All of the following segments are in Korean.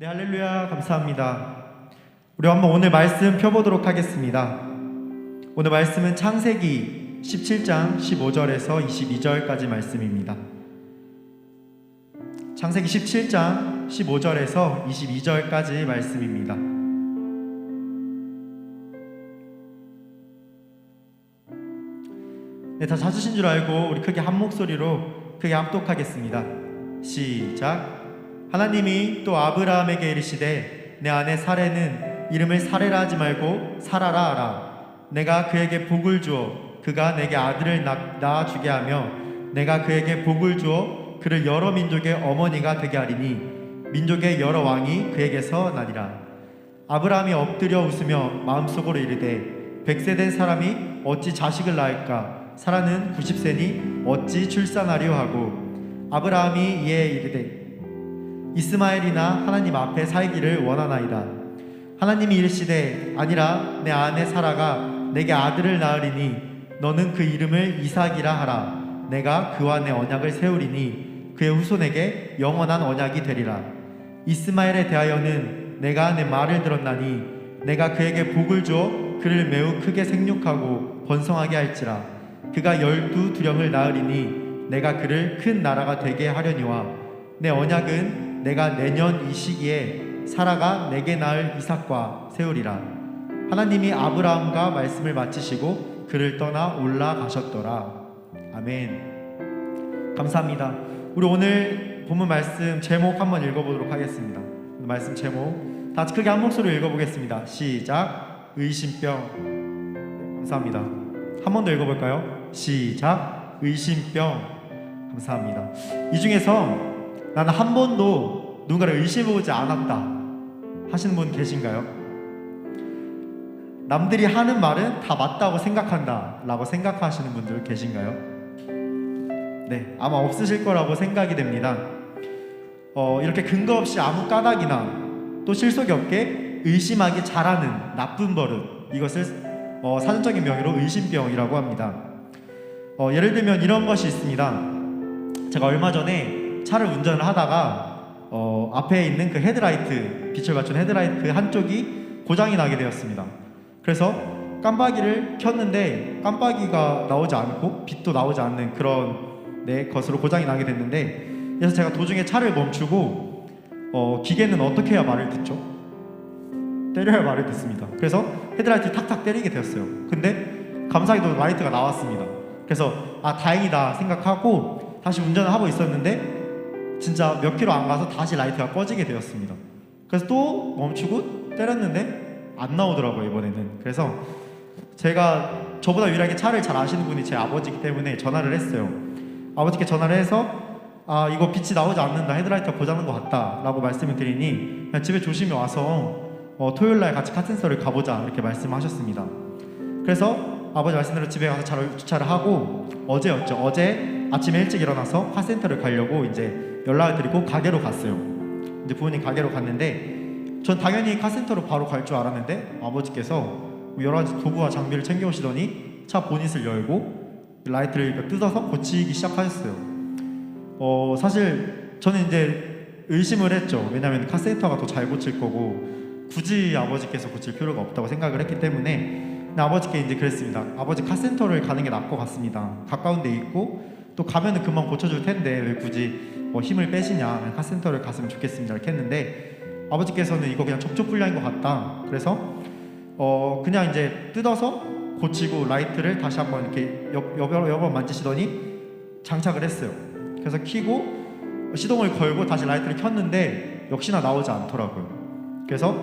네, 할렐루야. 감사합니다. 우리 한번 오늘 말씀 펴보도록 하겠습니다. 오늘 말씀은 창세기 17장 15절에서 22절까지 말씀입니다. 창세기 17장 15절에서 22절까지 말씀입니다. 네, 다 찾으신 줄 알고 우리 크게 한 목소리로 크게 합독하겠습니다. 시작. 하나님이 또 아브라함에게 이르시되 내 아내 사레는 이름을 사레라 하지 말고 사라라 하라. 내가 그에게 복을 주어 그가 내게 아들을 낳- 낳아 주게 하며 내가 그에게 복을 주어 그를 여러 민족의 어머니가 되게 하리니 민족의 여러 왕이 그에게서 나리라. 아브라함이 엎드려 웃으며 마음속으로 이르되 백세 된 사람이 어찌 자식을 낳을까 사라는 90세니 어찌 출산하려 하고 아브라함이 이에 이르되 이스마엘이나 하나님 앞에 살기를 원하나이다. 하나님이 이르시되 아니라 내 아내 사라가 내게 아들을 낳으리니 너는 그 이름을 이삭이라 하라. 내가 그와 내 언약을 세우리니 그의 후손에게 영원한 언약이 되리라. 이스마엘에 대하여는 내가 내 말을 들었나니 내가 그에게 복을 주어 그를 매우 크게 생육하고 번성하게 할지라. 그가 열두 두령을 낳으리니 내가 그를 큰 나라가 되게 하려니와 내 언약은 내가 내년 이 시기에 사라가 내게 낳을 이삭과 세우리라. 하나님이 아브라함과 말씀을 마치시고 그를 떠나 올라가셨더라. 아멘. 감사합니다. 우리 오늘 본문 말씀 제목 한번 읽어보도록 하겠습니다. 말씀 제목. 다 크게 한 목소리로 읽어보겠습니다. 시작. 의심병. 감사합니다. 한 번 더 읽어볼까요? 시작. 의심병. 감사합니다. 이 중에서 나는 한 번도 누군가를 의심해보지 않았다 하시는 분 계신가요? 남들이 하는 말은 다 맞다고 생각한다 라고 생각하시는 분들 계신가요? 네 아마 없으실 거라고 생각이 됩니다 어, 이렇게 근거 없이 아무 까닭이나 또 실속이 없게 의심하기 잘하는 나쁜 버릇 이것을 어, 사전적인 명의로 의심병이라고 합니다 어, 예를 들면 이런 것이 있습니다 제가 얼마 전에 차를 운전을 하다가 어, 앞에 있는 그 헤드라이트 빛을 받춘 헤드라이트 한쪽이 고장이 나게 되었습니다. 그래서 깜빡이를 켰는데 깜빡이가 나오지 않고 빛도 나오지 않는 그런 네, 것으로 고장이 나게 됐는데 그래서 제가 도중에 차를 멈추고 어, 기계는 어떻게 해야 말을 듣죠? 때려야 말을 듣습니다. 그래서 헤드라이트를 탁탁 때리게 되었어요. 근데 감사히도 라이트가 나왔습니다. 그래서 아 다행이다 생각하고 다시 운전을 하고 있었는데 진짜 몇 킬로 안 가서 다시 라이트가 꺼지게 되었습니다. 그래서 또 멈추고 때렸는데 안 나오더라고요 이번에는. 그래서 제가 저보다 유일하게 차를 잘 아시는 분이 제 아버지이기 때문에 전화를 했어요. 아버지께 전화를 해서 아 이거 빛이 나오지 않는다 헤드라이트가 고장난 것 같다라고 말씀을 드리니 그냥 집에 조심히 와서 어, 토요일 날 같이 카센터를 가보자 이렇게 말씀하셨습니다. 그래서 아버지 말씀대로 집에 가서 차를 주차를 하고 어제였죠. 어제 아침에 일찍 일어나서 카센터를 가려고 이제 연락을 드리고 가게로 갔어요. 이제 부모님 가게로 갔는데 전 당연히 카센터로 바로 갈 줄 알았는데 아버지께서 여러 가지 도구와 장비를 챙겨 오시더니 차 보닛을 열고 라이트를 뜯어서 고치기 시작하셨어요. 어 사실 저는 이제 의심을 했죠. 왜냐하면 카센터가 더 잘 고칠 거고 굳이 아버지께서 고칠 필요가 없다고 생각을 했기 때문에 아버지께 이제 그랬습니다. 아버지 카센터를 가는 게 나을 것 같습니다. 가까운 데 있고 또 가면은 금방 고쳐줄 텐데 왜 굳이 뭐 힘을 빼시냐 카센터를 갔으면 좋겠습니다 이렇게 했는데 아버지께서는 이거 그냥 접촉 불량인 것 같다. 그래서 어 그냥 이제 뜯어서 고치고 라이트를 다시 한번 이렇게 여- 여러 번 만지시더니 장착을 했어요. 그래서 키고 시동을 걸고 다시 라이트를 켰는데 역시나 나오지 않더라고요. 그래서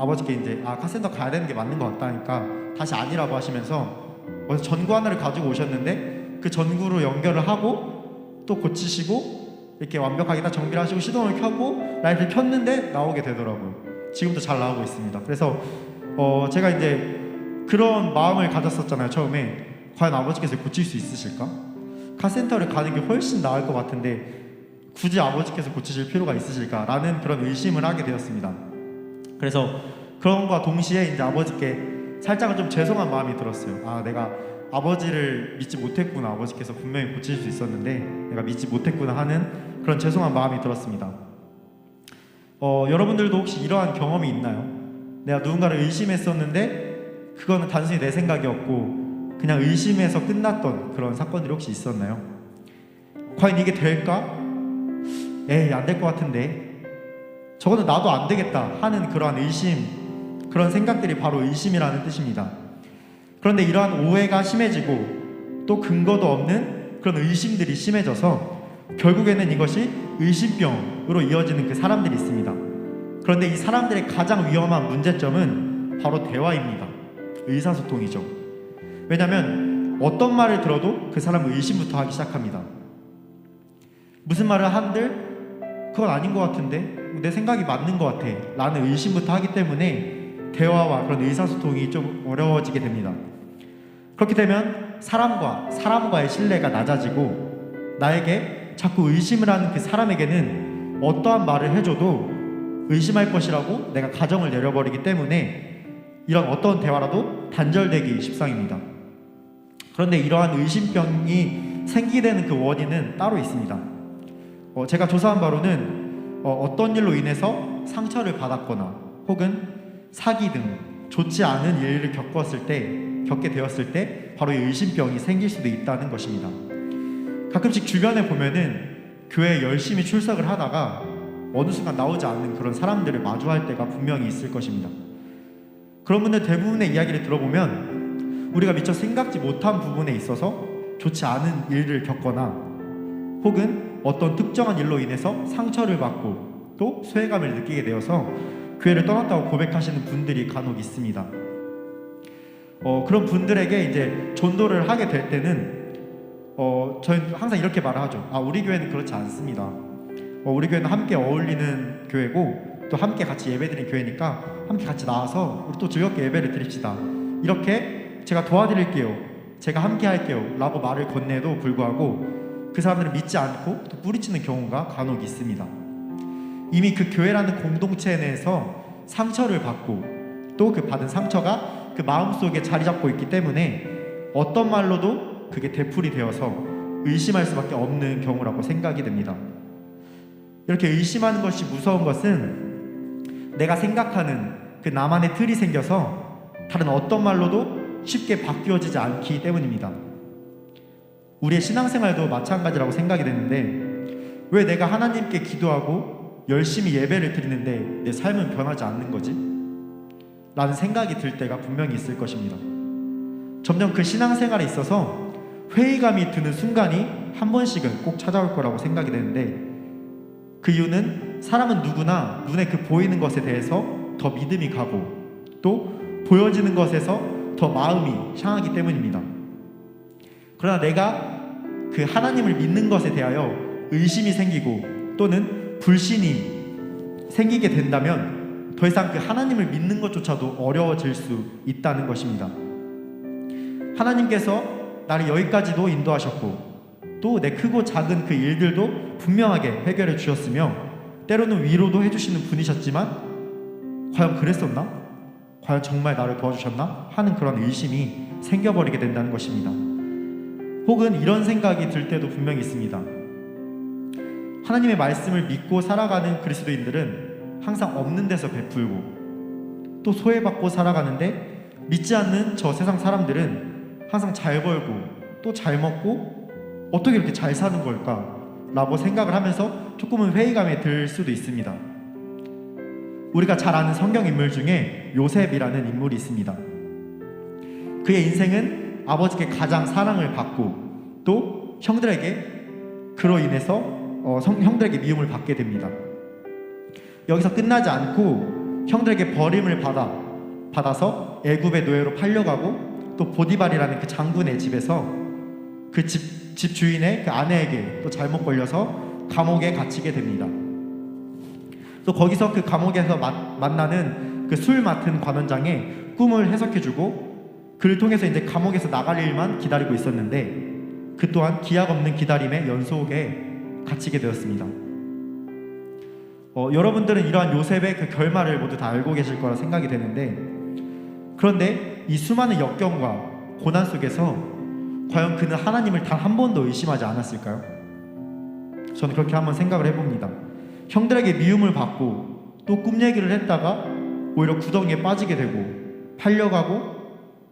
아버지께 이제 아 카센터 가야 되는 게 맞는 것 같다니까 다시 아니라고 하시면서 전구 하나를 가지고 오셨는데 그 전구로 연결을 하고 또 고치시고 이렇게 완벽하게 다 정비를 하시고 시동을 켜고 라이트를 켰는데 나오게 되더라고요. 지금도 잘 나오고 있습니다. 그래서 어 제가 이제 그런 마음을 가졌었잖아요. 처음에 과연 아버지께서 고칠 수 있으실까? 카센터를 가는 게 훨씬 나을 것 같은데 굳이 아버지께서 고치실 필요가 있으실까라는 그런 의심을 하게 되었습니다. 그래서 그런과 동시에 이제 아버지께 살짝은 좀 죄송한 마음이 들었어요. 아, 내가 아버지를 믿지 못했구나. 아버지께서 분명히 고칠 수 있었는데 내가 믿지 못했구나 하는 그런 죄송한 마음이 들었습니다. 어, 여러분들도 혹시 이러한 경험이 있나요? 내가 누군가를 의심했었는데 그거는 단순히 내 생각이었고 그냥 의심해서 끝났던 그런 사건들이 혹시 있었나요? 과연 이게 될까? 에이 안 될 것 같은데 저거는 나도 안 되겠다 하는 그러한 의심 그런 생각들이 바로 의심이라는 뜻입니다. 그런데 이러한 오해가 심해지고 또 근거도 없는 그런 의심들이 심해져서 결국에는 이것이 의심병으로 이어지는 그 사람들이 있습니다. 그런데 이 사람들의 가장 위험한 문제점은 바로 대화입니다. 의사소통이죠. 왜냐하면 어떤 말을 들어도 그 사람은 의심부터 하기 시작합니다. 무슨 말을 한들 그건 아닌 것 같은데 내 생각이 맞는 것 같아 라는 의심부터 하기 때문에 대화와 그런 의사소통이 좀 어려워지게 됩니다. 그렇게 되면 사람과 사람과의 신뢰가 낮아지고 나에게 자꾸 의심을 하는 그 사람에게는 어떠한 말을 해줘도 의심할 것이라고 내가 가정을 내려버리기 때문에 이런 어떤 대화라도 단절되기 십상입니다. 그런데 이러한 의심병이 생기게 되는 그 원인은 따로 있습니다. 어, 제가 조사한 바로는 어, 떤 일로 인해서 상처를 받았거나 혹은 사기 등 좋지 않은 일을 겪었을 때 겪게 되었을 때 바로 이 의심병이 생길 수도 있다는 것입니다. 가끔씩 주변에 보면은 교회에 열심히 출석을 하다가 어느 순간 나오지 않는 그런 사람들을 마주할 때가 분명히 있을 것입니다. 그런 분들 대부분의 이야기를 들어보면 우리가 미처 생각지 못한 부분에 있어서 좋지 않은 일을 겪거나 혹은 어떤 특정한 일로 인해서 상처를 받고 또 소외감을 느끼게 되어서 교회를 떠났다고 고백하시는 분들이 간혹 있습니다. 어, 그런 분들에게 이제 전도를 하게 될 때는 어, 저희는 항상 이렇게 말을 하죠. 아, 우리 교회는 그렇지 않습니다. 어, 우리 교회는 함께 어울리는 교회고 또 함께 같이 예배드리는 교회니까 함께 같이 나와서 우리 또 즐겁게 예배를 드립시다. 이렇게 제가 도와드릴게요. 제가 함께 할게요. 라고 말을 건네도 불구하고 그 사람들은 믿지 않고 또 뿌리치는 경우가 간혹 있습니다. 이미 그 교회라는 공동체 내에서 상처를 받고 또 그 받은 상처가 그 마음속에 자리 잡고 있기 때문에 어떤 말로도 그게 되풀이 되어서 의심할 수밖에 없는 경우라고 생각이 됩니다. 이렇게 의심하는 것이 무서운 것은 내가 생각하는 그 나만의 틀이 생겨서 다른 어떤 말로도 쉽게 바뀌어지지 않기 때문입니다. 우리의 신앙생활도 마찬가지라고 생각이 되는데 왜 내가 하나님께 기도하고 열심히 예배를 드리는데 내 삶은 변하지 않는 거지? 라는 생각이 들 때가 분명히 있을 것입니다. 점점 그 신앙생활에 있어서 회의감이 드는 순간이 한 번씩은 꼭 찾아올 거라고 생각이 되는데 그 이유는 사람은 누구나 눈에 그 보이는 것에 대해서 더 믿음이 가고 또 보여지는 것에서 더 마음이 향하기 때문입니다. 그러나 내가 그 하나님을 믿는 것에 대하여 의심이 생기고 또는 불신이 생기게 된다면 더 이상 그 하나님을 믿는 것조차도 어려워질 수 있다는 것입니다. 하나님께서 나를 여기까지도 인도하셨고 또 내 크고 작은 그 일들도 분명하게 해결해 주셨으며 때로는 위로도 해주시는 분이셨지만 과연 그랬었나? 과연 정말 나를 도와주셨나? 하는 그런 의심이 생겨버리게 된다는 것입니다. 혹은 이런 생각이 들 때도 분명히 있습니다. 하나님의 말씀을 믿고 살아가는 그리스도인들은 항상 없는 데서 베풀고 또 소외받고 살아가는데 믿지 않는 저 세상 사람들은 항상 잘 벌고 또 잘 먹고 어떻게 이렇게 잘 사는 걸까? 라고 생각을 하면서 조금은 회의감에 들 수도 있습니다. 우리가 잘 아는 성경 인물 중에 요셉이라는 인물이 있습니다. 그의 인생은 아버지께 가장 사랑을 받고 또 형들에게 그로 인해서 어, 성, 형들에게 미움을 받게 됩니다. 여기서 끝나지 않고 형들에게 버림을 받아 받아서 애굽의 노예로 팔려가고 또 보디발이라는 그 장군의 집에서 그 집 집 주인의 그 아내에게 또 잘못 걸려서 감옥에 갇히게 됩니다. 또 거기서 그 감옥에서 마, 만나는 그 술 맡은 관원장의 꿈을 해석해주고 그를 통해서 이제 감옥에서 나갈 일만 기다리고 있었는데 그 또한 기약 없는 기다림의 연속에 갇히게 되었습니다. 어, 여러분들은 이러한 요셉의 그 결말을 모두 다 알고 계실 거라 생각이 되는데 그런데 이 수많은 역경과 고난 속에서 과연 그는 하나님을 단 한 번도 의심하지 않았을까요? 저는 그렇게 한번 생각을 해봅니다. 형들에게 미움을 받고 또 꿈 얘기를 했다가 오히려 구덩이에 빠지게 되고 팔려가고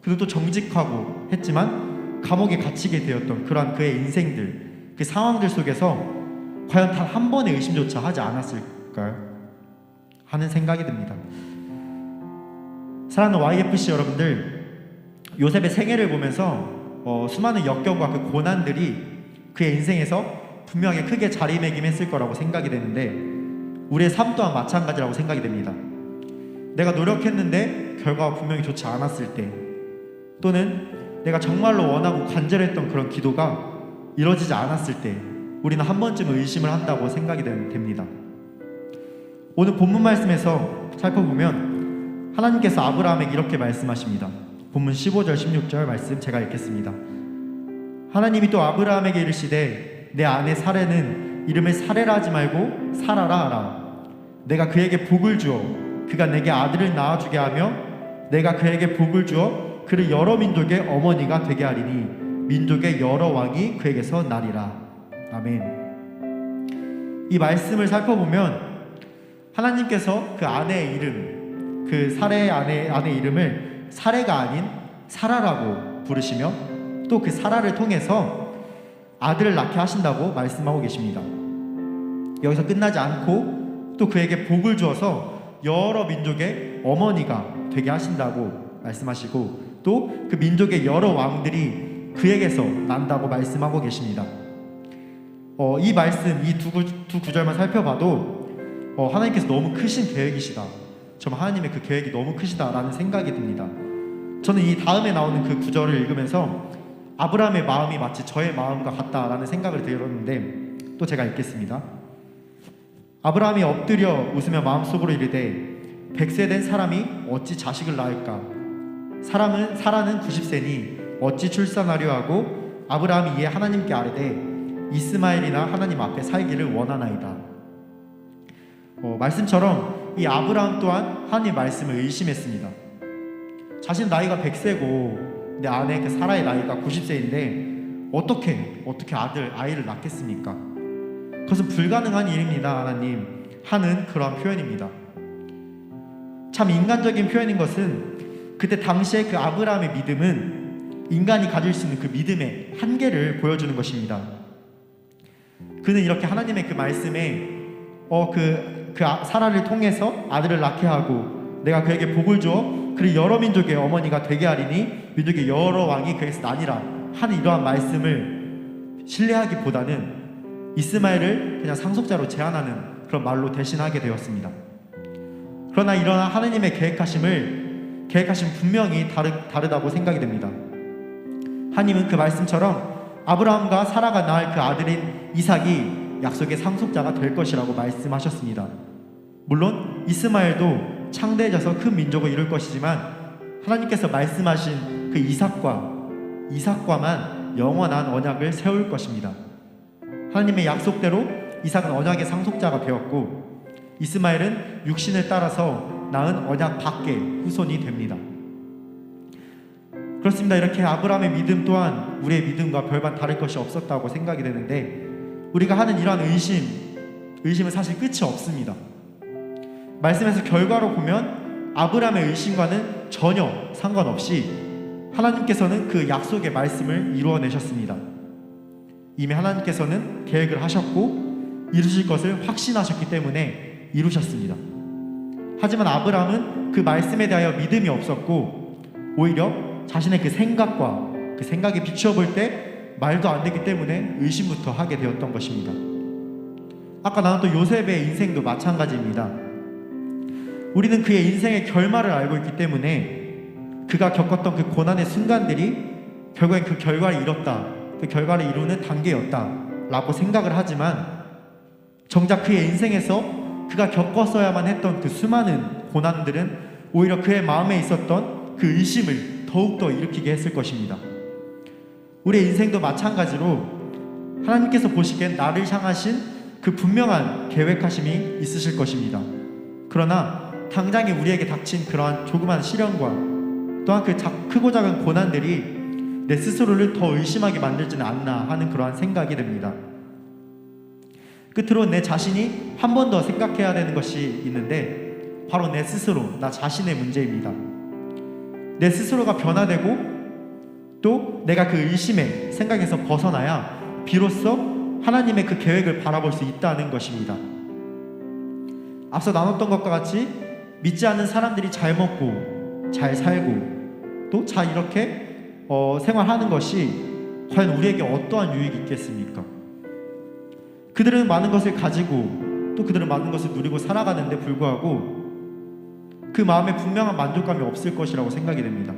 그리고 또 정직하고 했지만 감옥에 갇히게 되었던 그러한 그의 인생들 그 상황들 속에서 과연 단 한 번의 의심조차 하지 않았을까 요? 하는 생각이 듭니다. 사랑하는 YFC 여러분들 요셉의 생애를 보면서 어, 수많은 역경과 그 고난들이 그의 인생에서 분명히 크게 자리매김했을 거라고 생각이 되는데 우리의 삶 또한 마찬가지라고 생각이 됩니다. 내가 노력했는데 결과가 분명히 좋지 않았을 때 또는 내가 정말로 원하고 간절했던 그런 기도가 이루어지지 않았을 때 우리는 한 번쯤 의심을 한다고 생각이 되- 됩니다. 오늘 본문 말씀에서 살펴보면 하나님께서 아브라함에게 이렇게 말씀하십니다. 본문 15절 16절 말씀 제가 읽겠습니다. 하나님이 또 아브라함에게 이르시되 내 아내 사례는 이름을 사례라 하지 말고 사라라 하라. 내가 그에게 복을 주어 그가 내게 아들을 낳아주게 하며 내가 그에게 복을 주어 그를 여러 민족의 어머니가 되게 하리니 민족의 여러 왕이 그에게서 나리라. 아멘. 이 말씀을 살펴보면 하나님께서 그 아내의 이름, 그 사례의 아내 아내 이름을 사례가 아닌 사라라고 부르시며 또 그 사라를 통해서 아들을 낳게 하신다고 말씀하고 계십니다. 여기서 끝나지 않고 또 그에게 복을 주어서 여러 민족의 어머니가 되게 하신다고 말씀하시고 또 그 민족의 여러 왕들이 그에게서 난다고 말씀하고 계십니다. 어, 이 말씀 이두두 구절만 살펴봐도 어, 하나님께서 너무 크신 계획이시다. 정말 하나님의 그 계획이 너무 크시다라는 생각이 듭니다. 저는 이 다음에 나오는 그 구절을 읽으면서 아브라함의 마음이 마치 저의 마음과 같다라는 생각을 들었는데 또 제가 읽겠습니다. 아브라함이 엎드려 웃으며 마음속으로 이르되 백세 된 사람이 어찌 자식을 낳을까? 사람은 사라는 90세니 어찌 출산하려 하고 아브라함이 이에 하나님께 아뢰되 이스마엘이나 하나님 앞에 살기를 원하나이다. 어, 말씀처럼 이 아브라함 또한 하나님 말씀을 의심했습니다. 자신 나이가 100세고 내 아내 그 사라의 나이가 90세인데 어떻게 어떻게 아들 아이를 낳겠습니까? 그것은 불가능한 일입니다, 하나님. 하는 그러한 표현입니다. 참 인간적인 표현인 것은 그때 당시에 그 아브라함의 믿음은 인간이 가질 수 있는 그 믿음의 한계를 보여주는 것입니다. 그는 이렇게 하나님의 그 말씀에 어 그 그 아- 사라를 통해서 아들을 낳게 하고 내가 그에게 복을 주어 그를 여러 민족의 어머니가 되게 하리니 민족의 여러 왕이 그에서 나니라 하는 이러한 말씀을 신뢰하기보다는 이스마엘을 그냥 상속자로 제한하는 그런 말로 대신하게 되었습니다. 그러나 이러한 하나님의 계획하심을 계획하심 분명히 다르, 다르다고 생각이 됩니다. 하나님은 그 말씀처럼 아브라함과 사라가 낳을 그 아들인 이삭이 약속의 상속자가 될 것이라고 말씀하셨습니다. 물론 이스마엘도 창대해져서 큰 민족을 이룰 것이지만 하나님께서 말씀하신 그 이삭과 이삭과만 영원한 언약을 세울 것입니다. 하나님의 약속대로 이삭은 언약의 상속자가 되었고 이스마엘은 육신을 따라서 낳은 언약 밖의 후손이 됩니다. 그렇습니다. 이렇게 아브라함의 믿음 또한 우리의 믿음과 별반 다를 것이 없었다고 생각이 되는데 우리가 하는 이러한 의심, 의심은 사실 끝이 없습니다. 말씀에서 결과로 보면 아브라함의 의심과는 전혀 상관없이 하나님께서는 그 약속의 말씀을 이루어내셨습니다. 이미 하나님께서는 계획을 하셨고 이루실 것을 확신하셨기 때문에 이루셨습니다. 하지만 아브라함은 그 말씀에 대하여 믿음이 없었고 오히려 자신의 그 생각과 그 생각에 비추어 볼때 말도 안 되기 때문에 의심부터 하게 되었던 것입니다. 아까 나왔던 요셉의 인생도 마찬가지입니다. 우리는 그의 인생의 결말을 알고 있기 때문에 그가 겪었던 그 고난의 순간들이 결국엔 그 결과를 이뤘다. 그 결과를 이루는 단계였다라고 생각을 하지만 정작 그의 인생에서 그가 겪었어야만 했던 그 수많은 고난들은 오히려 그의 마음에 있었던 그 의심을 더욱더 일으키게 했을 것입니다. 우리의 인생도 마찬가지로 하나님께서 보시기엔 나를 향하신 그 분명한 계획하심이 있으실 것입니다. 그러나 당장에 우리에게 닥친 그러한 조그만 시련과 또한 그 작- 크고 작은 고난들이 내 스스로를 더 의심하게 만들지는 않나 하는 그러한 생각이 듭니다. 끝으로 내 자신이 한 번 더 생각해야 되는 것이 있는데 바로 내 스스로 나 자신의 문제입니다. 내 스스로가 변화되고 또 내가 그 의심의 생각에서 벗어나야 비로소 하나님의 그 계획을 바라볼 수 있다는 것입니다. 앞서 나눴던 것과 같이 믿지 않는 사람들이 잘 먹고 잘 살고 또 잘 이렇게 어, 생활하는 것이 과연 우리에게 어떠한 유익이 있겠습니까? 그들은 많은 것을 가지고 또 그들은 많은 것을 누리고 살아가는데 불구하고 그 마음에 분명한 만족감이 없을 것이라고 생각이 됩니다.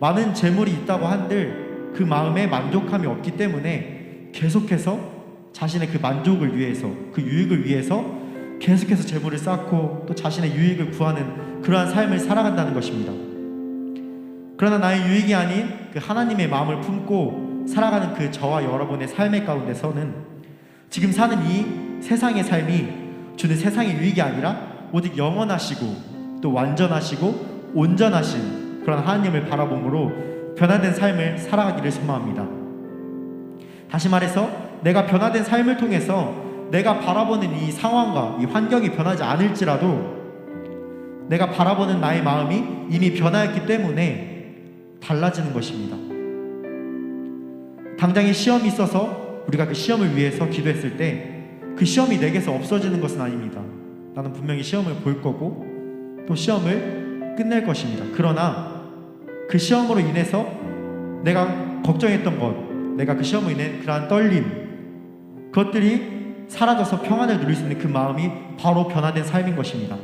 많은 재물이 있다고 한들 그 마음에 만족함이 없기 때문에 계속해서 자신의 그 만족을 위해서 그 유익을 위해서 계속해서 재물을 쌓고 또 자신의 유익을 구하는 그러한 삶을 살아간다는 것입니다. 그러나 나의 유익이 아닌 그 하나님의 마음을 품고 살아가는 그 저와 여러분의 삶의 가운데서는 지금 사는 이 세상의 삶이 주는 세상의 유익이 아니라 오직 영원하시고 또 완전하시고 온전하신 그런 하나님을 바라봄으로 변화된 삶을 살아가기를 소망합니다. 다시 말해서 내가 변화된 삶을 통해서 내가 바라보는 이 상황과 이 환경이 변하지 않을지라도 내가 바라보는 나의 마음이 이미 변화했기 때문에 달라지는 것입니다. 당장에 시험이 있어서 우리가 그 시험을 위해서 기도했을 때 그 시험이 내게서 없어지는 것은 아닙니다. 나는 분명히 시험을 볼 거고 또 시험을 끝낼 것입니다. 그러나 그 시험으로 인해서 내가 걱정했던 것, 내가 그 시험으로 인해 그러한 떨림, 그것들이 사라져서 평안을 누릴 수 있는 그 마음이 바로 변화된 삶인 것입니다.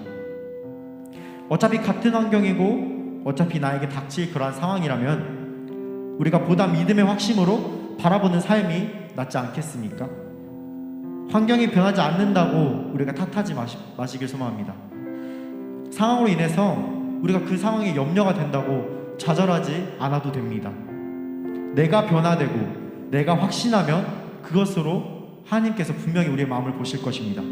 어차피 같은 환경이고 어차피 나에게 닥칠 그러한 상황이라면 우리가 보다 믿음의 확심으로 바라보는 삶이 낫지 않겠습니까? 환경이 변하지 않는다고 우리가 탓하지 마시, 마시길 소망합니다. 상황으로 인해서 우리가 그 상황에 염려가 된다고 좌절하지 않아도 됩니다. 내가 변화되고 내가 확신하면 그것으로 하나님께서 분명히 우리의 마음을 보실 것입니다.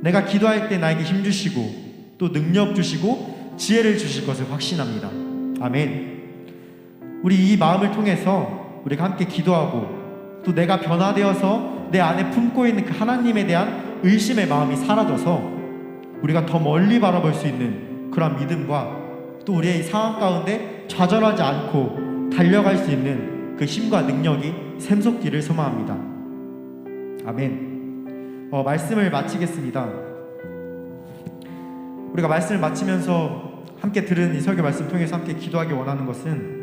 내가 기도할 때 나에게 힘 주시고 또 능력 주시고 지혜를 주실 것을 확신합니다. 아멘. 우리 이 마음을 통해서 우리가 함께 기도하고 또 내가 변화되어서 내 안에 품고 있는 그 하나님에 대한 의심의 마음이 사라져서 우리가 더 멀리 바라볼 수 있는 그런 믿음과 또 우리의 이 상황 가운데 좌절하지 않고 달려갈 수 있는 그 힘과 능력이 샘솟기를 소망합니다. 아멘. 어, 말씀을 마치겠습니다. 우리가 말씀을 마치면서 함께 들은 이 설교 말씀 통해서 함께 기도하기 원하는 것은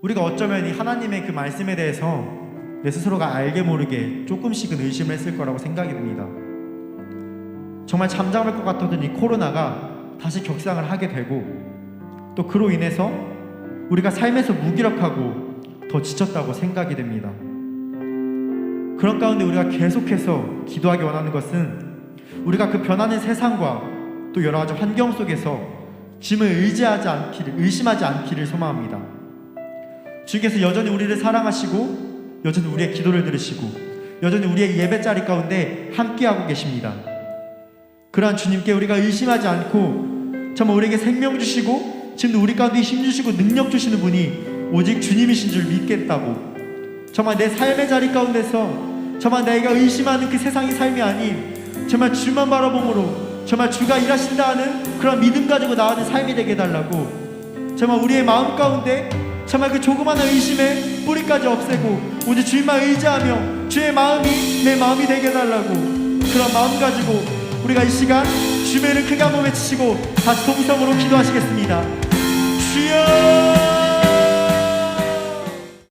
우리가 어쩌면 이 하나님의 그 말씀에 대해서 내 스스로가 알게 모르게 조금씩은 의심을 했을 거라고 생각이 듭니다. 정말 잠잠할 것 같았던 이 코로나가 다시 격상을 하게 되고 또 그로 인해서 우리가 삶에서 무기력하고 더 지쳤다고 생각이 됩니다. 그런 가운데 우리가 계속해서 기도하기 원하는 것은 우리가 그 변하는 세상과 또 여러 가지 환경 속에서 짐을 의지하지 않기를 의심하지 않기를 소망합니다. 주께서 여전히 우리를 사랑하시고 여전히 우리의 기도를 들으시고 여전히 우리의 예배 자리 가운데 함께하고 계십니다. 그러한 주님께 우리가 의심하지 않고 정말 우리에게 생명 주시고 지금도 우리 가운데 힘 주시고 능력 주시는 분이 오직 주님이신 줄 믿겠다고. 정말 내 삶의 자리 가운데서 정말 내가 의심하는 그 세상의 삶이 아닌 정말 주만 바라봄으로 정말 주가 일하신다 하는 그런 믿음 가지고 나아가는 삶이 되게 해달라고. 정말 우리의 마음 가운데 정말 그 조그마한 의심의 뿌리까지 없애고 오직 주님만 의지하며 주의 마음이 내 마음이 되게 해달라고 그런 마음 가지고 우리가 이 시간 주매를 크게 한번 외치시고 다시 동성으로 기도하시겠습니다. 주여